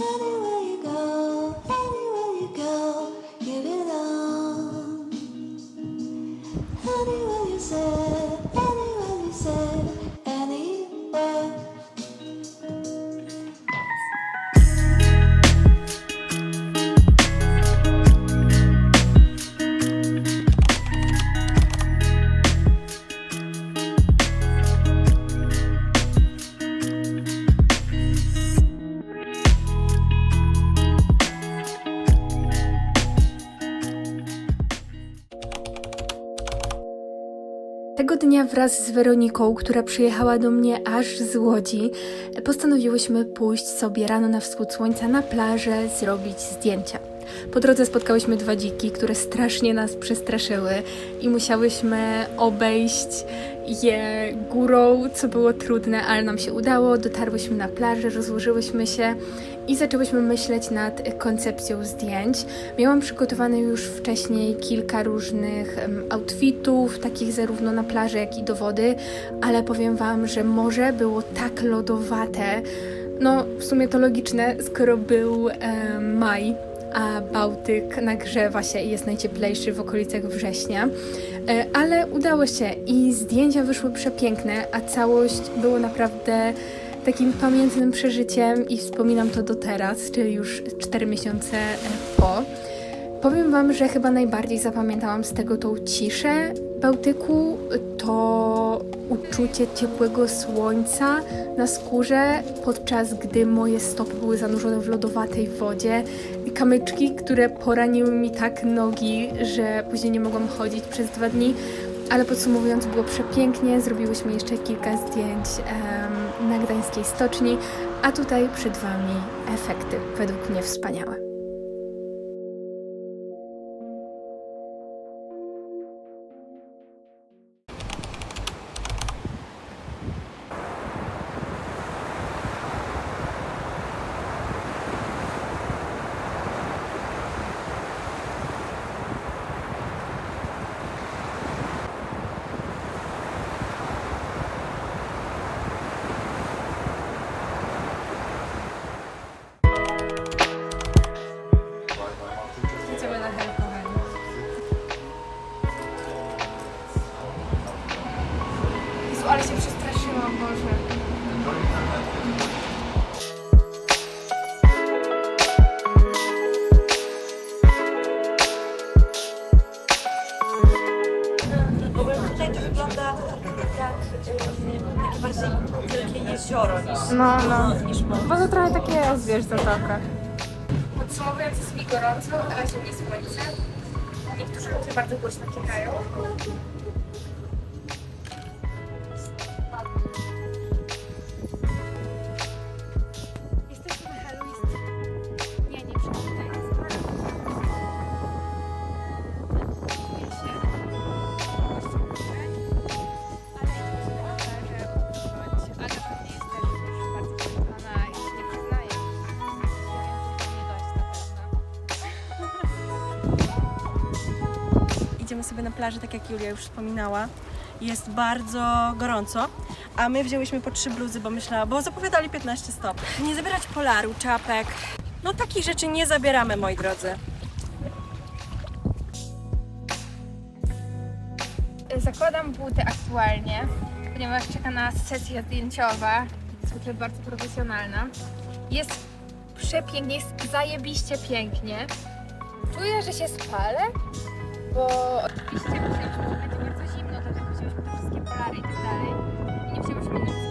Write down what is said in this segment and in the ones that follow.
Anyway. Tego dnia wraz z Weroniką, która przyjechała do mnie aż z Łodzi, postanowiłyśmy pójść sobie rano na wschód słońca na plażę, zrobić zdjęcia. Po drodze spotkałyśmy dwa dziki, które strasznie nas przestraszyły i musiałyśmy obejść je górą, co było trudne, ale nam się udało. Dotarłyśmy na plażę, rozłożyłyśmy się i zaczęłyśmy myśleć nad koncepcją zdjęć. Miałam przygotowane już wcześniej kilka różnych outfitów, takich zarówno na plaży, jak i do wody, ale powiem Wam, że morze było tak lodowate. No, w sumie to logiczne, skoro był em, maj, a Bałtyk nagrzewa się i jest najcieplejszy w okolicach września. E, Ale udało się i zdjęcia wyszły przepiękne, a całość było naprawdę takim pamiętnym przeżyciem i wspominam to do teraz, czyli już 4 miesiące e, po. Powiem Wam, że chyba najbardziej zapamiętałam z tego tą ciszę Bałtyku, to uczucie ciepłego słońca na skórze, podczas gdy moje stopy były zanurzone w lodowatej wodzie kamyczki, które poraniły mi tak nogi, że później nie mogłam chodzić przez dwa dni. Ale podsumowując, było przepięknie. Zrobiłyśmy jeszcze kilka zdjęć em, na gdańskiej stoczni, a tutaj przed Wami efekty, według mnie wspaniałe. Ale się przestraszyłam, Boże. W ogóle tutaj to wygląda jak y, takie bardziej wielkie jezioro niż, No, no. niż morze. Bo to trochę takie, zwierz, zatoka. Podsumowując, jest mi gorąco, ale się nie słońce. Niektórzy ludzie bardzo głośno kichają. Idziemy sobie na plażę, tak jak Julia już wspominała. Jest bardzo gorąco, a my wzięłyśmy po trzy bluzy, bo myślała, bo zapowiadali 15 stopni. Nie zabierać polaru, czapek. No takich rzeczy nie zabieramy, moi drodzy. Zakładam buty aktualnie, ponieważ czeka nas sesja zdjęciowa, zwykle bardzo profesjonalna. Jest przepięknie, jest zajebiście pięknie. Czuję, że się spalę, bo oczywiście myśleliśmy, że będzie bardzo zimno, dlatego wzięliśmy te wszystkie polary i tak dalej. I nie wzięliśmy nic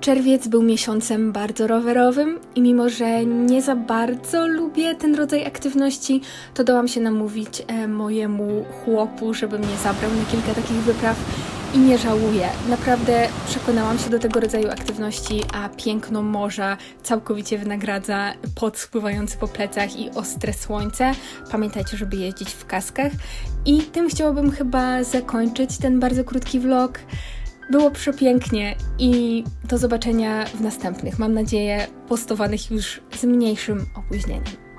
Czerwiec był miesiącem bardzo rowerowym i mimo, że nie za bardzo lubię ten rodzaj aktywności, to dałam się namówić e, mojemu chłopu, żeby mnie zabrał na kilka takich wypraw i nie żałuję. Naprawdę przekonałam się do tego rodzaju aktywności, a piękno morza całkowicie wynagradza pot spływający po plecach i ostre słońce. Pamiętajcie, żeby jeździć w kaskach. I tym chciałabym chyba zakończyć ten bardzo krótki vlog. Było przepięknie i do zobaczenia w następnych, mam nadzieję, postowanych już z mniejszym opóźnieniem.